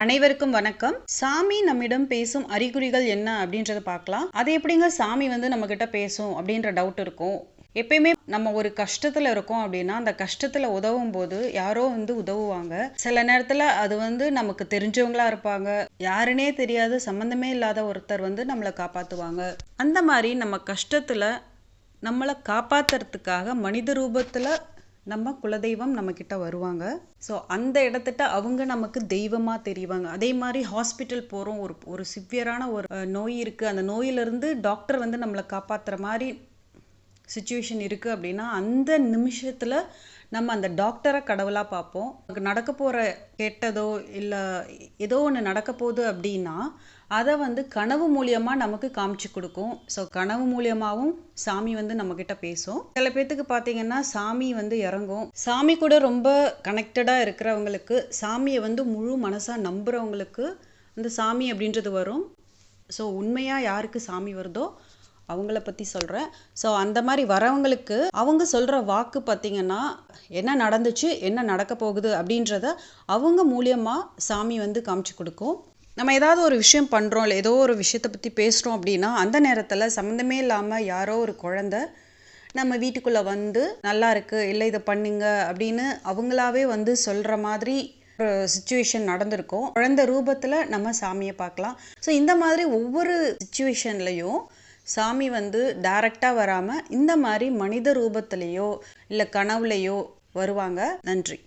அனைவருக்கும் வணக்கம். சாமி நம்மிடம் பேசும் அறிகுறிகள் என்ன அப்படின்றத பார்க்கலாம். அது எப்படிங்க சாமி வந்து நம்ம கிட்ட பேசும் அப்படின்ற டவுட் இருக்கும். எப்பயுமே நம்ம ஒரு கஷ்டத்துல இருக்கோம் அப்படின்னா அந்த கஷ்டத்துல உதவும் போது யாரோ வந்து உதவுவாங்க. சில நேரத்துல அது வந்து நமக்கு தெரிஞ்சவங்களா இருப்பாங்க. யாருனே தெரியாது சம்மந்தமே இல்லாத ஒருத்தர் வந்து நம்மளை காப்பாத்துவாங்க. அந்த மாதிரி நம்ம கஷ்டத்துல நம்மளை காப்பாத்துறதுக்காக மனித ரூபத்துல நம்ம குலதெய்வம் நம்மக்கிட்ட வருவாங்க. ஸோ அந்த இடத்துட்ட அவங்க நமக்கு தெய்வமாக தெரிவாங்க. அதே மாதிரி ஹாஸ்பிட்டல் போகிறோம் ஒரு ஒரு சிவியரான ஒரு நோய் இருக்குது அந்த நோயிலிருந்து டாக்டர் வந்து நம்மளை காப்பாற்றுற மாதிரி சுச்சுவேஷன் இருக்குது அப்படின்னா அந்த நிமிஷத்தில் நம்ம அந்த டாக்டரை கடவுளாக பார்ப்போம். நமக்கு நடக்க போகிற கெட்டதோ இல்லை ஏதோ ஒன்று நடக்க போகுது அப்படின்னா அதை வந்து கனவு மூலியமாக நமக்கு காமிச்சு கொடுக்கும். ஸோ கனவு மூலியமாகவும் சாமி வந்து நம்மக்கிட்ட பேசும். சில பேர்த்துக்கு பார்த்தீங்கன்னா சாமி வந்து இறங்கும். சாமி கூட ரொம்ப கனெக்டடாக இருக்கிறவங்களுக்கு சாமியை வந்து முழு மனசாக நம்புகிறவங்களுக்கு அந்த சாமி அப்படின்றது வரும். ஸோ உண்மையாக யாருக்கு சாமி வருதோ அவங்கள பற்றி சொல்கிறேன் ஸோ அந்த மாதிரி வரவங்களுக்கு அவங்க சொல்கிற வாக்கு பார்த்தீங்கன்னா என்ன நடந்துச்சு என்ன நடக்க போகுது அப்படின்றத அவங்க மூலியமாக சாமி வந்து காமிச்சு கொடுக்கும். நம்ம ஏதாவது ஒரு விஷயம் பண்ணுறோம் இல்லை ஏதோ ஒரு விஷயத்தை பற்றி பேசுகிறோம் அப்படின்னா அந்த நேரத்தில் சம்மந்தமே இல்லாமல் யாரோ ஒரு குழந்த நம்ம வீட்டுக்குள்ளே வந்து நல்லா இருக்குது இல்லை இதை பண்ணுங்க அப்படின்னு அவங்களாவே வந்து சொல்கிற மாதிரி ஒரு சுச்சுவேஷன் நடந்திருக்கும். குழந்தை ரூபத்தில் நம்ம சாமியை பார்க்கலாம். ஸோ இந்த மாதிரி ஒவ்வொரு சுச்சுவேஷன்லையும் சாமி வந்து டைரக்டாக வராமல் இந்த மாதிரி மனித ரூபத்திலேயோ இல்லை கனவுலையோ வருவாங்க. நன்றி.